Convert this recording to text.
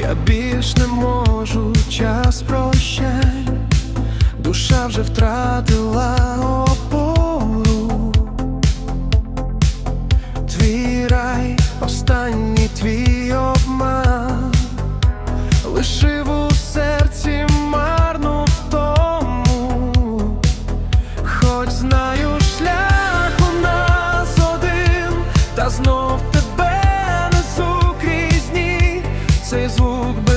Я більш не можу час прощай, душа вже втратила опору, твій рай, останній твій обман, лишив у серці марну в тому, хоч знаю шлях у нас один, та знову. Jesu